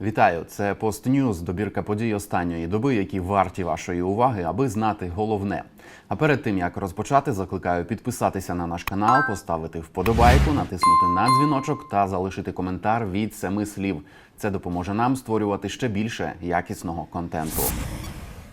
Вітаю, це Постньюз, добірка подій останньої доби, які варті вашої уваги, аби знати головне. А перед тим як розпочати, закликаю підписатися на наш канал, поставити вподобайку, натиснути на дзвіночок та залишити коментар від семи слів. Це допоможе нам створювати ще більше якісного контенту.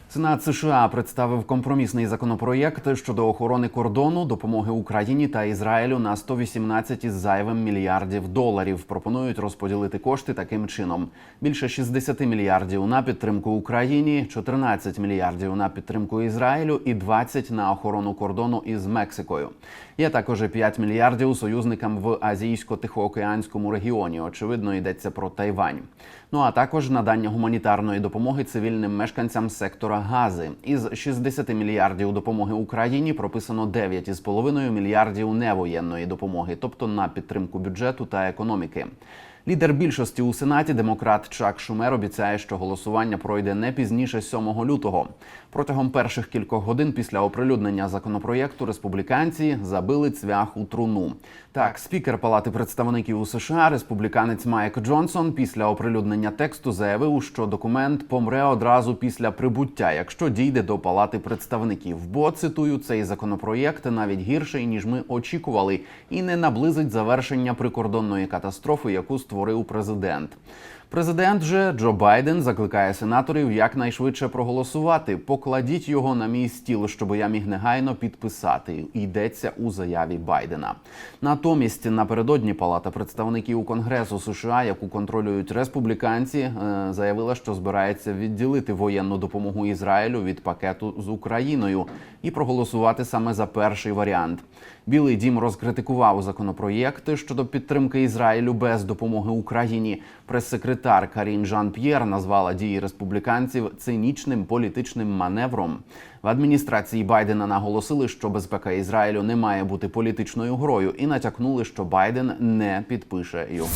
Сенат США представив компромісний законопроєкт щодо охорони кордону, допомоги Україні та Ізраїлю на 118 із зайвим мільярдів доларів. Пропонують розподілити кошти таким чином: більше 60 мільярдів на підтримку Україні, 14 мільярдів на підтримку Ізраїлю і 20 на охорону кордону із Мексикою. Є також і 5 мільярдів союзникам в азійсько-тихоокеанському регіоні. Очевидно, йдеться про Тайвань. Ну а також надання гуманітарної допомоги цивільним мешканцям сектора Гази. Із 60 мільярдів допомоги Україні прописано 9,5 мільярдів невоєнної допомоги, тобто на підтримку бюджету та економіки. Лідер більшості у сенаті, демократ Чак Шумер, обіцяє, що голосування пройде не пізніше 7 лютого. Протягом перших кількох годин після оприлюднення законопроєкту республіканці забили цвях у труну. Так, спікер Палати представників у США, республіканець Майк Джонсон, після оприлюднення тексту заявив, що документ помре одразу після прибуття, якщо дійде до Палати представників. Бо цитую цей законопроєкт навіть гірший ніж ми очікували, і не наблизить завершення прикордонної катастрофи, яку створив президент. Президент же Джо Байден закликає сенаторів якнайшвидше проголосувати. Покладіть його на мій стіл, щоб я міг негайно підписати. Йдеться у заяві Байдена. Натомість напередодні Палата представників Конгресу США, яку контролюють республіканці, е, заявила, що збирається відділити воєнну допомогу Ізраїлю від пакету з Україною і проголосувати саме за перший варіант. Білий дім розкритикував законопроєкти щодо підтримки Ізраїлю без допомоги Україні. Прес-секретар Карін Жан П'єр назвала дії республіканців цинічним політичним маневром. В адміністрації Байдена наголосили, що безпека Ізраїлю не має бути політичною грою, і натякнули, що Байден не підпише його.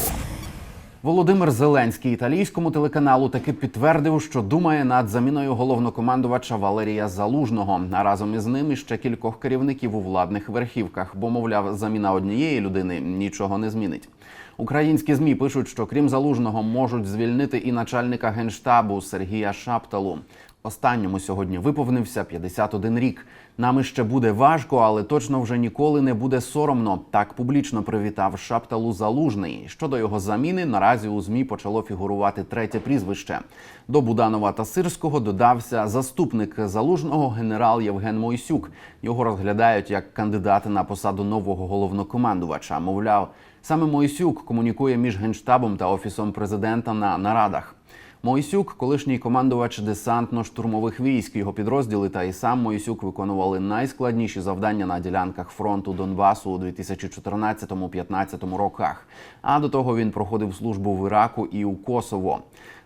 Володимир Зеленський італійському телеканалу таки підтвердив, що думає над заміною головнокомандувача Валерія Залужного, а разом із ним ще кількох керівників у владних верхівках, бо мовляв, заміна однієї людини нічого не змінить. Українські змі пишуть, що крім залужного можуть звільнити і начальника генштабу Сергія Шапталу. Останньому сьогодні виповнився 51 рік. Нам іще буде важко, але точно вже ніколи не буде соромно. Так публічно привітав Шапталу Залужний. Щодо його заміни, наразі у змі почало фігурувати третє прізвище. До Буданова та Сирського додався заступник залужного генерал Євген Мойсюк. Його розглядають як кандидата на посаду нового головнокомандувача. Мовляв, саме Мойсюк комунікує між генштабом та офісом президента на нарадах. Мойсюк, колишній командувач десантно-штурмових військ, його підрозділи та і сам Мойсюк виконували найскладніші завдання на ділянках фронту Донбасу у 2014-2015 роках. А до того він проходив службу в Іраку і у Косово.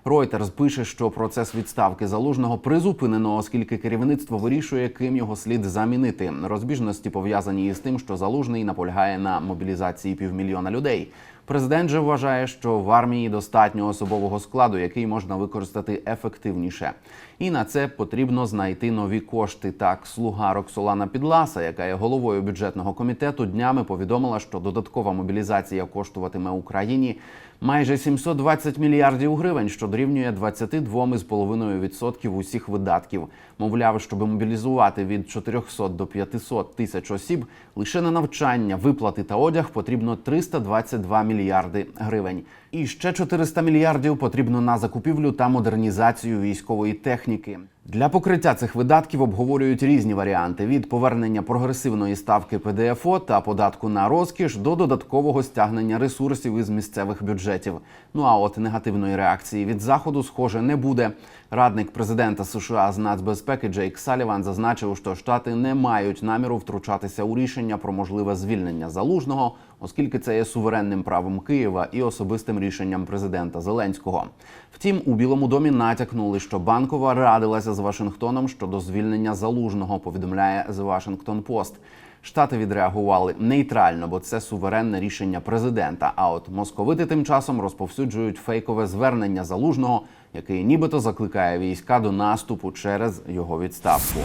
Reuters пише, що процес відставки залужного призупинено, оскільки керівництво вирішує, ким його слід замінити. Розбіжності пов'язані із тим, що залужний наполягає на мобілізації півмільйона людей. Президент же вважає, що в армії достатньо особового складу, який можна використати ефективніше. І на це потрібно знайти нові кошти. Так, слуга Роксолана Підласа, яка є головою бюджетного комітету, днями повідомила, що додаткова мобілізація коштуватиме Україні майже 720 мільярдів гривень, що дорівнює 22,5% усіх видатків. Мовляв, щоб мобілізувати від 400 до 500 тисяч осіб, лише на навчання, виплати та одяг потрібно 322 мільярди гривень. І ще 400 мільярдів потрібно на закупівлю та модернізацію військової техніки. Для покриття цих видатків обговорюють різні варіанти: від повернення прогресивної ставки ПДФО та податку на розкіш до додаткового стягнення ресурсів із місцевих бюджетів. Ну а от негативної реакції від заходу, схоже, не буде. Радник президента США з нацбезпеки Джейк Саліван зазначив, що штати не мають наміру втручатися у рішення про можливе звільнення залужного, оскільки це є суверенним правом Києва і особистим рішенням президента Зеленського. Втім, у Білому домі натякнули, що банкова радилася з Вашингтоном щодо звільнення залужного. Повідомляє The Washington Post. Штати відреагували нейтрально, бо це суверенне рішення президента. А от московити тим часом розповсюджують фейкове звернення залужного, який нібито закликає війська до наступу через його відставку.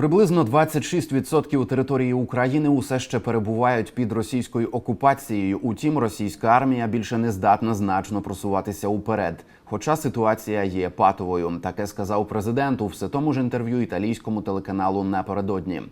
Приблизно 26% території України усе ще перебувають під російською окупацією. Утім, російська армія більше не здатна значно просуватися уперед. Хоча ситуація є патовою, таке сказав президент у все тому ж інтерв'ю італійському телеканалу напередодні.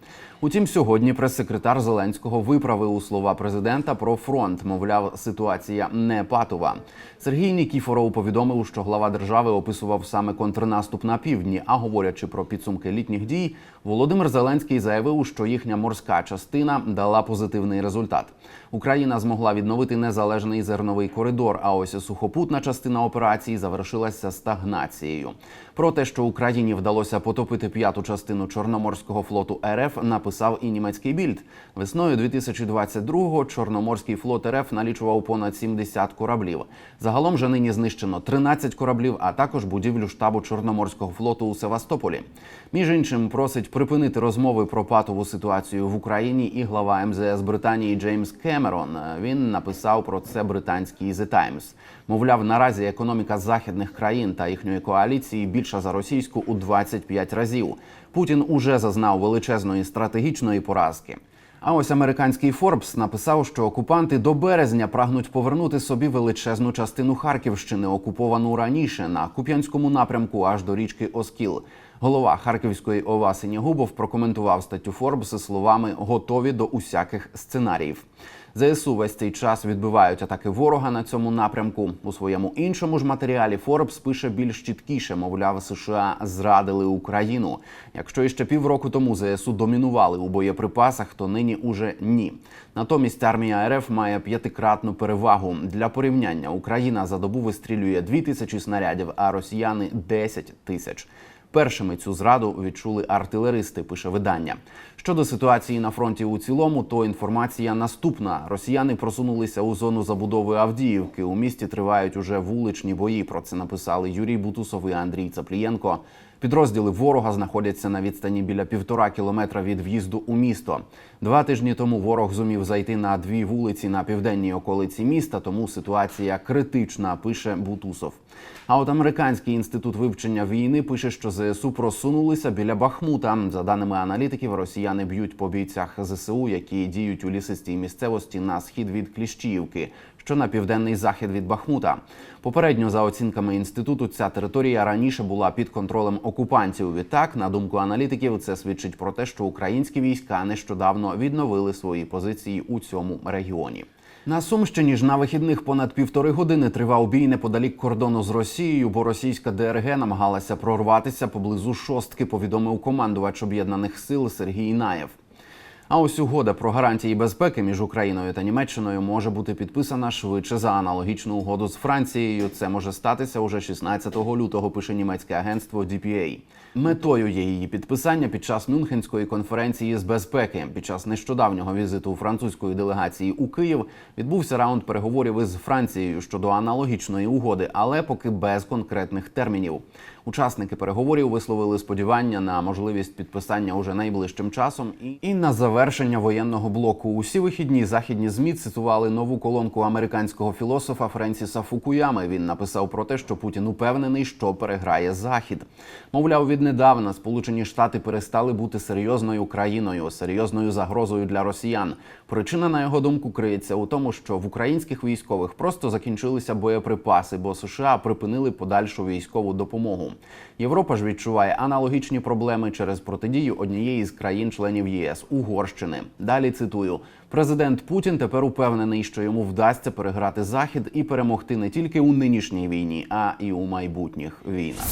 Утім, сьогодні прес-секретар Зеленського виправив у слова президента про фронт. Мовляв, ситуація не патова. Сергій Нікіфоров повідомив, що глава держави описував саме контрнаступ на півдні. А говорячи про підсумки літніх дій, Володимир Зеленський заявив, що їхня морська частина дала позитивний результат. Україна змогла відновити незалежний зерновий коридор. А ось сухопутна частина операції завершилася стагнацією. Про те, що Україні вдалося потопити п'яту частину Чорноморського флоту РФ, написав і німецький більд. Весною 2022-го Чорноморський флот РФ налічував понад 70 кораблів. Загалом же нині знищено 13 кораблів, а також будівлю штабу Чорноморського флоту у Севастополі. Між іншим, просить припинити розмови про патову ситуацію в Україні і глава МЗС Британії Джеймс Кемерон. Він написав про це британський The Times. Мовляв, наразі економіка західних країн та їхньої коаліції більша за російську у 25 разів. Путін уже зазнав величезної стратегічної поразки. А ось американський Форбс написав, що окупанти до березня прагнуть повернути собі величезну частину Харківщини, окуповану раніше на Куп'янському напрямку аж до річки Оскіл. Голова Харківської ОВА Синягубов прокоментував статтю Форбс словами готові до усяких сценаріїв. ЗСУ весь цей час відбивають атаки ворога на цьому напрямку. У своєму іншому ж матеріалі Форбс пише більш чіткіше, мовляв, США зрадили Україну. Якщо іще півроку тому ЗСУ домінували у боєприпасах, то нині уже ні. Натомість армія РФ має п'ятикратну перевагу для порівняння. Україна за добу вистрілює 2 тисячі снарядів, а росіяни 10 тисяч. Першими цю зраду відчули артилеристи. Пише видання. Щодо ситуації на фронті у цілому, то інформація наступна: росіяни просунулися у зону забудови Авдіївки. У місті тривають уже вуличні бої. Про це написали Юрій Бутусов і Андрій Цаплієнко. Підрозділи ворога знаходяться на відстані біля півтора кілометра від в'їзду у місто. Два тижні тому ворог зумів зайти на дві вулиці на південній околиці міста, тому ситуація критична. Пише Бутусов. А от американський інститут вивчення війни пише, що ЗСУ просунулися біля Бахмута. За даними аналітиків, росіяни б'ють по бійцях ЗСУ, які діють у лісистій місцевості на схід від Кліщіївки, що на південний захід від Бахмута. Попередньо, за оцінками інституту, ця територія раніше була під контролем окупантів. Відтак, на думку аналітиків, це свідчить про те, що українські війська нещодавно відновили свої позиції у цьому регіоні. На Сумщині ж на вихідних понад півтори години тривав бій неподалік кордону з Росією, бо російська ДРГ намагалася прорватися поблизу шостки. Повідомив командувач об'єднаних сил Сергій Наєв. А ось угода про гарантії безпеки між Україною та Німеччиною може бути підписана швидше за аналогічну угоду з Францією. Це може статися уже 16 лютого. Пише німецьке агентство DPA. Метою є її підписання під час Мюнхенської конференції з безпеки. Під час нещодавнього візиту французької делегації у Київ відбувся раунд переговорів із Францією щодо аналогічної угоди, але поки без конкретних термінів. Учасники переговорів висловили сподівання на можливість підписання уже найближчим часом і, і на завершення воєнного блоку. Усі вихідні західні змі цитували нову колонку американського філософа Френсіса Фукуями. Він написав про те, що Путін упевнений, що переграє захід. Мовляв, віднедавна Сполучені Штати перестали бути серйозною країною, серйозною загрозою для росіян. Причина, на його думку, криється у тому, що в українських військових просто закінчилися боєприпаси, бо США припинили подальшу військову допомогу. Європа ж відчуває аналогічні проблеми через протидію однієї з країн-членів ЄС Угорщини. Далі цитую: президент Путін тепер упевнений, що йому вдасться переграти захід і перемогти не тільки у нинішній війні, а і у майбутніх війнах.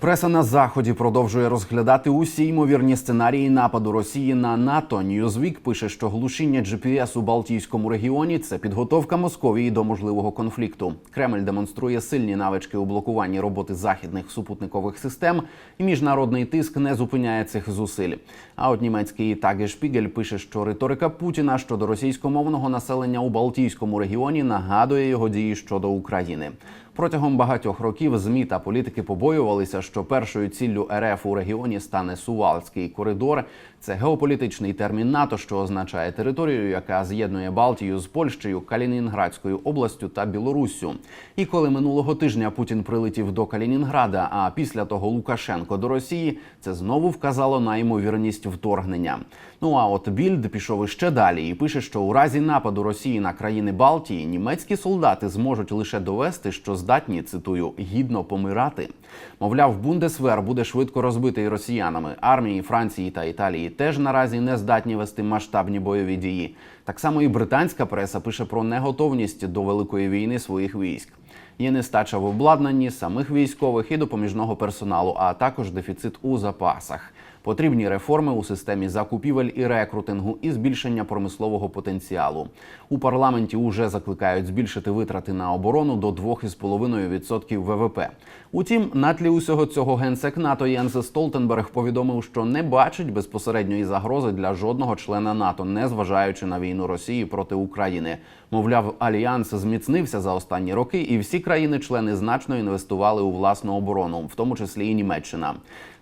Преса на заході продовжує розглядати усі ймовірні сценарії нападу Росії на НАТО. Ньюзвік пише, що глушіння GPS у Балтійському регіоні це підготовка Московії до можливого конфлікту. Кремль демонструє сильні навички у блокуванні роботи західних супутникових систем, і міжнародний тиск не зупиняє цих зусиль. А от німецький Таге Шпігель пише, що риторика Путіна щодо російськомовного населення у Балтійському регіоні нагадує його дії щодо України. Протягом багатьох років змі та політики побоювалися, що першою ціллю РФ у регіоні стане Сувалський коридор. Це геополітичний термін НАТО, що означає територію, яка з'єднує Балтію з Польщею, Калінінградською областю та Білоруссю. І коли минулого тижня Путін прилетів до Калінінграда, а після того Лукашенко до Росії, це знову вказало на ймовірність вторгнення. Ну а от Більд пішов іще далі і пише, що у разі нападу Росії на країни Балтії німецькі солдати зможуть лише довести, що здатні цитую гідно помирати. Мовляв, Бундесвер буде швидко розбитий росіянами. Армії Франції та Італії теж наразі не здатні вести масштабні бойові дії. Так само і британська преса пише про неготовність до великої війни своїх військ. Є нестача в обладнанні самих військових і допоміжного персоналу, а також дефіцит у запасах. Потрібні реформи у системі закупівель і рекрутингу і збільшення промислового потенціалу. У парламенті уже закликають збільшити витрати на оборону до 2,5% ВВП. Утім, на тлі усього цього генсек НАТО Єнс Столтенберг повідомив, що не бачить безпосередньої загрози для жодного члена НАТО, незважаючи на війну Росії проти України. Мовляв, альянс зміцнився за останні роки, і всі країни-члени значно інвестували у власну оборону, в тому числі і Німеччина.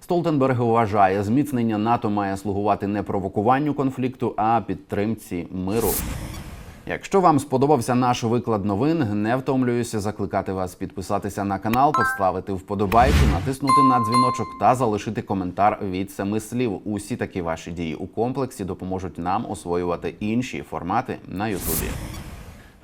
Столтенберг вважає, зміцнення НАТО має слугувати не провокуванню конфлікту, а підтримці миру. Якщо вам сподобався наш виклад новин, не втомлююся закликати вас підписатися на канал, поставити вподобайку, натиснути на дзвіночок та залишити коментар від семи слів. Усі такі ваші дії у комплексі допоможуть нам освоювати інші формати на Ютубі.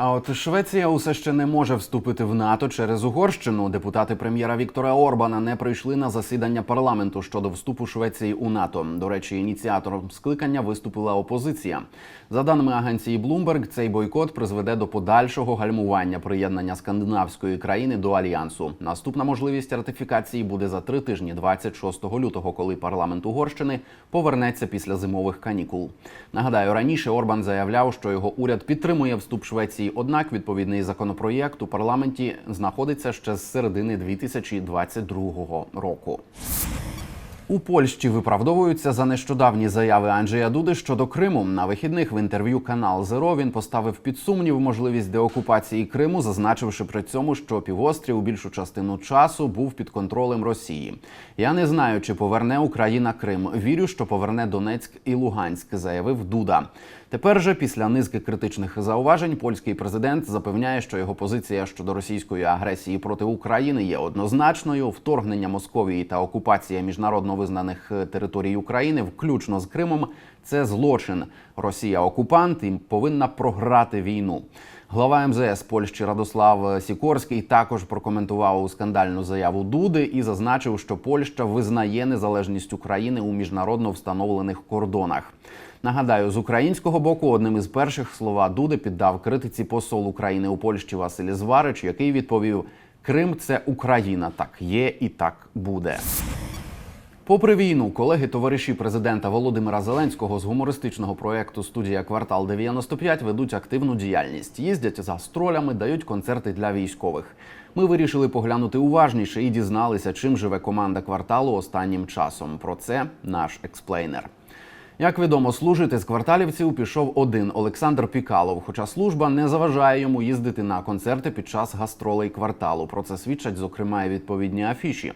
А от Швеція усе ще не може вступити в НАТО через Угорщину. Депутати прем'єра Віктора Орбана не прийшли на засідання парламенту щодо вступу Швеції у НАТО. До речі, ініціатором скликання виступила опозиція. За даними агенції Bloomberg, цей бойкот призведе до подальшого гальмування приєднання скандинавської країни до альянсу. Наступна можливість ратифікації буде за три тижні, 26 лютого, коли парламент Угорщини повернеться після зимових канікул. Нагадаю, раніше Орбан заявляв, що його уряд підтримує вступ Швеції. Однак відповідний законопроєкт у парламенті знаходиться ще з середини 2022 року. У Польщі виправдовуються за нещодавні заяви Анджея Дуди щодо Криму. На вихідних в інтерв'ю канал Зеро він поставив під сумнів можливість деокупації Криму, зазначивши при цьому, що півострів більшу частину часу був під контролем Росії. Я не знаю, чи поверне Україна Крим. Вірю, що поверне Донецьк і Луганськ, заявив Дуда. Тепер же, після низки критичних зауважень, польський президент запевняє, що його позиція щодо російської агресії проти України є однозначною. Вторгнення Московії та окупація міжнародно визнаних територій України, включно з Кримом, це злочин. Росія окупант і повинна програти війну. Глава МЗС Польщі Радослав Сікорський також прокоментував скандальну заяву Дуди і зазначив, що Польща визнає незалежність України у міжнародно встановлених кордонах. Нагадаю, з українського боку одним із перших слова Дуди піддав критиці посол України у Польщі Василь Зварич, який відповів: Крим це Україна, так є і так буде. Попри війну, колеги товариші президента Володимира Зеленського з гумористичного проєкту Студія Квартал 95 ведуть активну діяльність, їздять з гастролями, дають концерти для військових. Ми вирішили поглянути уважніше і дізналися, чим живе команда кварталу останнім часом. Про це наш експлейнер. Як відомо, служити з кварталівців пішов один Олександр Пікалов. Хоча служба не заважає йому їздити на концерти під час гастролей кварталу. Про це свідчать, зокрема, і відповідні афіші.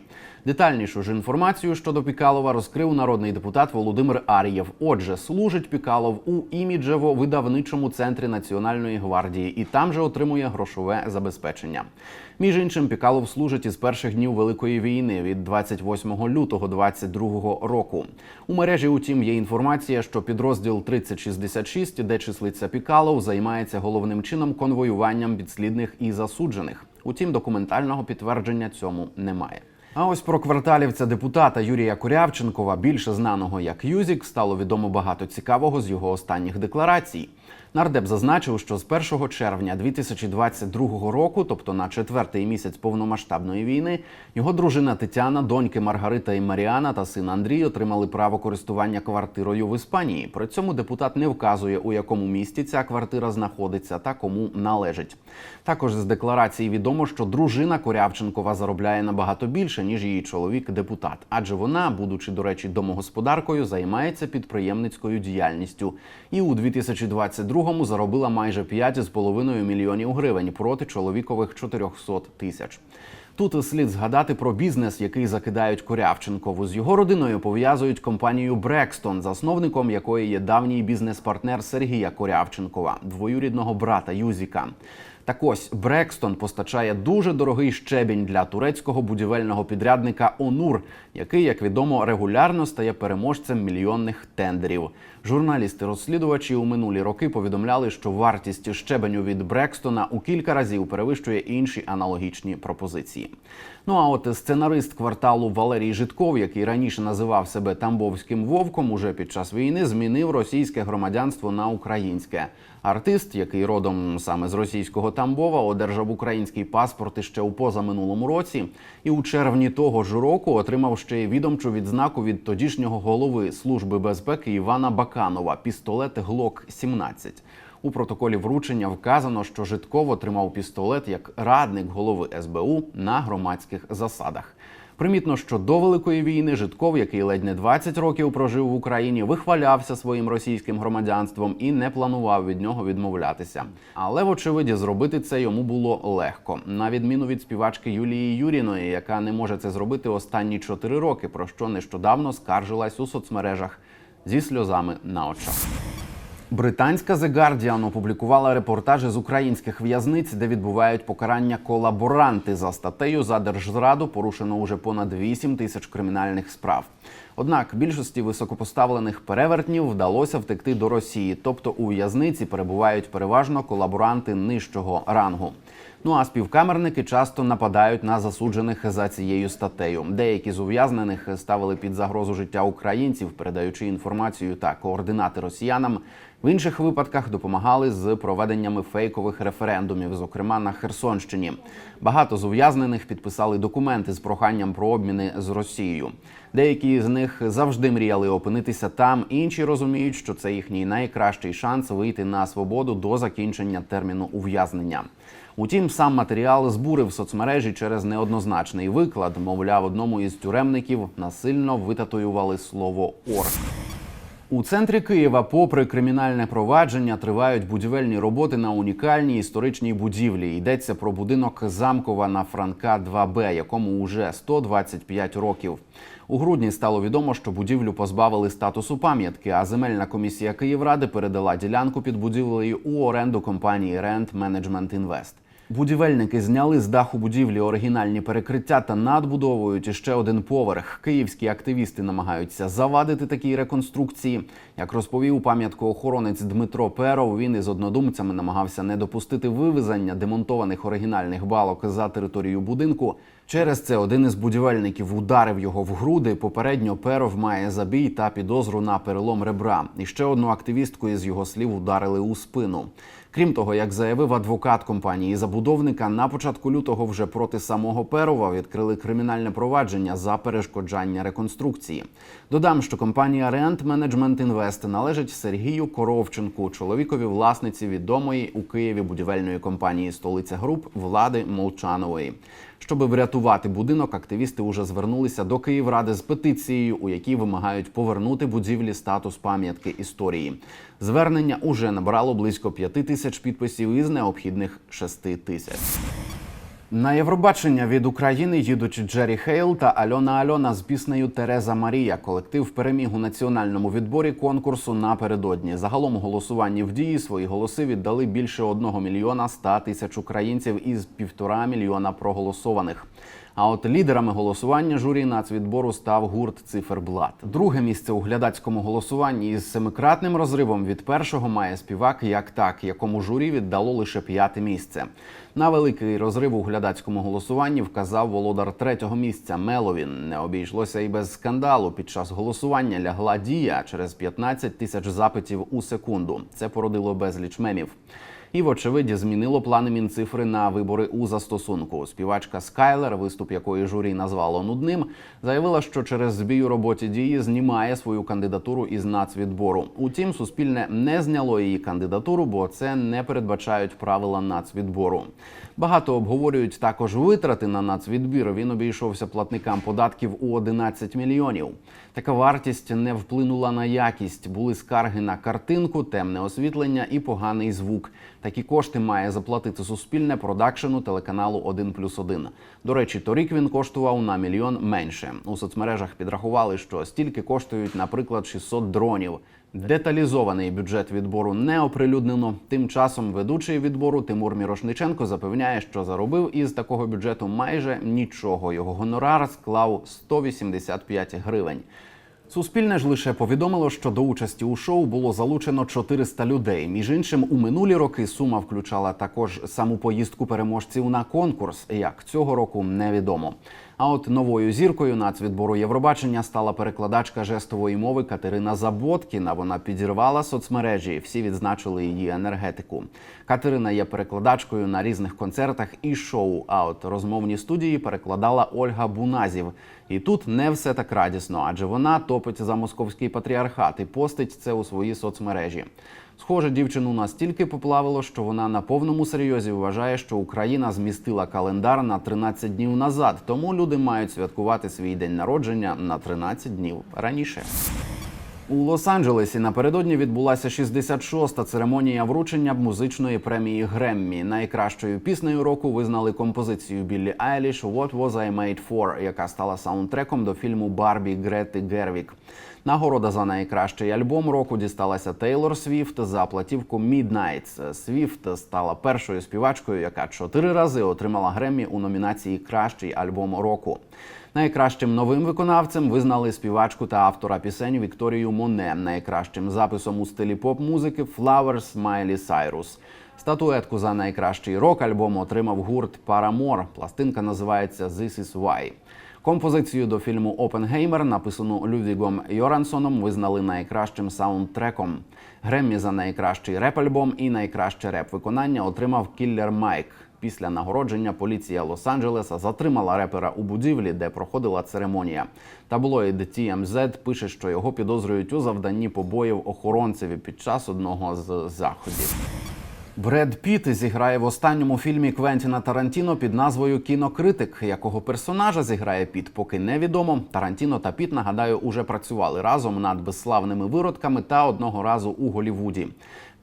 Детальнішу ж інформацію щодо Пікалова розкрив народний депутат Володимир Ар'єв. Отже, служить Пікалов у іміджево-видавничому центрі Національної гвардії і там же отримує грошове забезпечення. Між іншим, Пікалов служить із перших днів Великої війни від 28 лютого 2022 року. У мережі, утім, є інформація, що підрозділ 3066, де числиться Пікалов, займається головним чином конвоюванням підслідних і засуджених. Утім, документального підтвердження цьому немає. А ось про кварталівця депутата Юрія Курявченкова, більше знаного як Юзік, стало відомо багато цікавого з його останніх декларацій. Нардеп зазначив, що з 1 червня 2022 року, тобто на четвертий місяць повномасштабної війни, його дружина Тетяна, доньки Маргарита і Маріана та син Андрій отримали право користування квартирою в Іспанії. При цьому депутат не вказує, у якому місті ця квартира знаходиться та кому належить. Також з декларації відомо, що дружина Корявченкова заробляє набагато більше ніж її чоловік, депутат, адже вона, будучи до речі, домогосподаркою, займається підприємницькою діяльністю і у 2022 другому заробила майже 5,5 мільйонів гривень проти чоловікових 400 тисяч. Тут слід згадати про бізнес, який закидають Корявченкову. З його родиною пов'язують компанію Брекстон, засновником якої є давній бізнес-партнер Сергія Корявченкова, двоюрідного брата Юзіка. Так ось Брекстон постачає дуже дорогий щебінь для турецького будівельного підрядника Онур, який, як відомо, регулярно стає переможцем мільйонних тендерів. Журналісти-розслідувачі у минулі роки повідомляли, що вартість щебеню від Брекстона у кілька разів перевищує інші аналогічні пропозиції. Ну а от сценарист кварталу Валерій Житков, який раніше називав себе Тамбовським вовком, уже під час війни змінив російське громадянство на українське. Артист, який родом саме з російського Тамбова, одержав український паспорт іще у позаминулому році, і у червні того ж року отримав ще й відомчу відзнаку від тодішнього голови служби безпеки Івана Баканова пістолет Глок 17 у протоколі вручення вказано, що Житков отримав пістолет як радник голови СБУ на громадських засадах. Примітно, що до великої війни Житков, який ледь не 20 років прожив в Україні, вихвалявся своїм російським громадянством і не планував від нього відмовлятися. Але, вочевидь, зробити це йому було легко, на відміну від співачки Юлії Юріної, яка не може це зробити останні 4 роки, про що нещодавно скаржилась у соцмережах зі сльозами на очах. Британська The Guardian опублікувала репортажі з українських в'язниць, де відбувають покарання колаборанти за статтею за держзраду. Порушено уже понад 8 тисяч кримінальних справ. Однак більшості високопоставлених перевертнів вдалося втекти до Росії, тобто у в'язниці перебувають переважно колаборанти нижчого рангу. Ну а співкамерники часто нападають на засуджених за цією статтею. Деякі з ув'язнених ставили під загрозу життя українців, передаючи інформацію та координати росіянам. В інших випадках допомагали з проведеннями фейкових референдумів, зокрема на Херсонщині. Багато з ув'язнених підписали документи з проханням про обміни з Росією. Деякі з них завжди мріяли опинитися там. Інші розуміють, що це їхній найкращий шанс вийти на свободу до закінчення терміну ув'язнення. Утім, сам матеріал збурив соцмережі через неоднозначний виклад. Мовляв, одному із тюремників насильно витатуювали слово орк. У центрі Києва, попри кримінальне провадження, тривають будівельні роботи на унікальній історичній будівлі. Йдеться про будинок Замкова на Франка 2Б, якому уже 125 років. У грудні стало відомо, що будівлю позбавили статусу пам'ятки, а земельна комісія Київради передала ділянку під будівлею у оренду компанії Rent Management Invest. Будівельники зняли з даху будівлі оригінальні перекриття та надбудовують іще один поверх. Київські активісти намагаються завадити такій реконструкції. Як розповів пам'яткоохоронець Дмитро Перов, він із однодумцями намагався не допустити вивезення демонтованих оригінальних балок за територію будинку. Через це один із будівельників ударив його в груди. Попередньо Перов має забій та підозру на перелом ребра. І ще одну активістку із його слів ударили у спину. Крім того, як заявив адвокат компанії забудовника, на початку лютого вже проти самого Перова відкрили кримінальне провадження за перешкоджання реконструкції. Додам, що компанія Rent Management Invest належить Сергію Коровченку, чоловікові власниці відомої у Києві будівельної компанії Столиця Груп Влади Молчанової. Щоб врятувати будинок, активісти уже звернулися до Київради з петицією, у якій вимагають повернути будівлі статус пам'ятки історії. Звернення уже набрало близько п'яти тисяч підписів із необхідних шести тисяч. На Євробачення від України їдуть Джері Хейл та Альона Альона з піснею Тереза Марія. Колектив переміг у національному відборі конкурсу напередодні. Загалом у голосуванні в дії свої голоси віддали більше 1 мільйона 100 тисяч українців із півтора мільйона проголосованих. А от лідерами голосування журі нацвідбору став гурт Циферблат. Друге місце у глядацькому голосуванні із семикратним розривом від першого має співак як так, якому журі віддало лише п'яте місце. На великий розрив у глядацькому голосуванні вказав володар третього місця Меловін. Не обійшлося і без скандалу. Під час голосування лягла дія через 15 тисяч запитів у секунду. Це породило безліч мемів. І, вочевидь, змінило плани Мінцифри на вибори у застосунку. Співачка Скайлер, виступ якої журі назвало нудним, заявила, що через збій у роботі дії знімає свою кандидатуру із нацвідбору. Утім, суспільне не зняло її кандидатуру, бо це не передбачають правила нацвідбору. Багато обговорюють також витрати на нацвідбір. Він обійшовся платникам податків у 11 мільйонів. Така вартість не вплинула на якість. Були скарги на картинку, темне освітлення і поганий звук. Такі кошти має заплатити суспільне продакшену телеканалу 1+,1. До речі, торік він коштував на мільйон менше. У соцмережах підрахували, що стільки коштують, наприклад, 600 дронів. Деталізований бюджет відбору не оприлюднено. Тим часом ведучий відбору Тимур Мірошниченко запевняє, що заробив із такого бюджету майже нічого. Його гонорар склав 185 гривень. Суспільне ж лише повідомило, що до участі у шоу було залучено 400 людей. Між іншим, у минулі роки сума включала також саму поїздку переможців на конкурс. Як цього року невідомо. А от новою зіркою нацвідбору Євробачення стала перекладачка жестової мови Катерина Заботкіна. Вона підірвала соцмережі. Всі відзначили її енергетику. Катерина є перекладачкою на різних концертах і шоу. А от розмовні студії перекладала Ольга Буназів. І тут не все так радісно, адже вона топить за московський патріархат і постить це у свої соцмережі. Схоже, дівчину настільки поплавило, що вона на повному серйозі вважає, що Україна змістила календар на 13 днів назад. Тому люди мають святкувати свій день народження на 13 днів раніше. У Лос-Анджелесі напередодні відбулася 66-та церемонія вручення музичної премії Греммі. Найкращою піснею року визнали композицію Біллі Айліш «What Was I Made For», яка стала саундтреком до фільму Барбі Грети Гервік. Нагорода за найкращий альбом року дісталася Тейлор Свіфт за платівку Midnights. Свіфт стала першою співачкою, яка чотири рази отримала Греммі у номінації Кращий альбом року. Найкращим новим виконавцем визнали співачку та автора пісень Вікторію Моне. Найкращим записом у стилі поп-музики Flowers Miley Cyrus. Статуетку за найкращий рок-альбом отримав гурт Paramore. Пластинка називається «This is Why». Композицію до фільму Опенгеймер, написану Людвігом Йорансоном, визнали найкращим саундтреком. Греммі за найкращий реп-альбом і найкраще реп-виконання отримав Кіллер Майк. Після нагородження поліція Лос-Анджелеса затримала репера у будівлі, де проходила церемонія. Таблоїд TMZ пише, що його підозрюють у завданні побоїв охоронцеві під час одного з заходів. Бред Піт зіграє в останньому фільмі Квентіна Тарантіно під назвою Кінокритик. Якого персонажа зіграє Піт, поки невідомо. Тарантіно та Піт, нагадаю, уже працювали разом над безславними виродками та одного разу у Голівуді.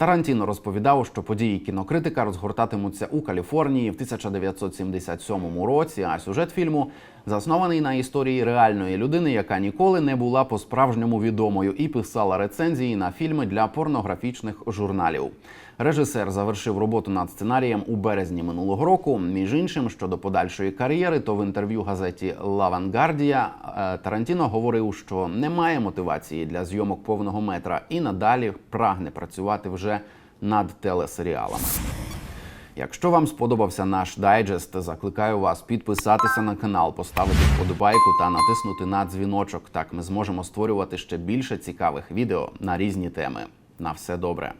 Тарантіно розповідав, що події кінокритика розгортатимуться у Каліфорнії в 1977 році. А сюжет фільму заснований на історії реальної людини, яка ніколи не була по-справжньому відомою і писала рецензії на фільми для порнографічних журналів. Режисер завершив роботу над сценарієм у березні минулого року. Між іншим, щодо подальшої кар'єри, то в інтерв'ю газеті Лавангардія Тарантіно говорив, що немає мотивації для зйомок повного метра і надалі прагне працювати вже над телесеріалами. Якщо вам сподобався наш дайджест, закликаю вас підписатися на канал, поставити вподобайку та натиснути на дзвіночок. Так ми зможемо створювати ще більше цікавих відео на різні теми. На все добре.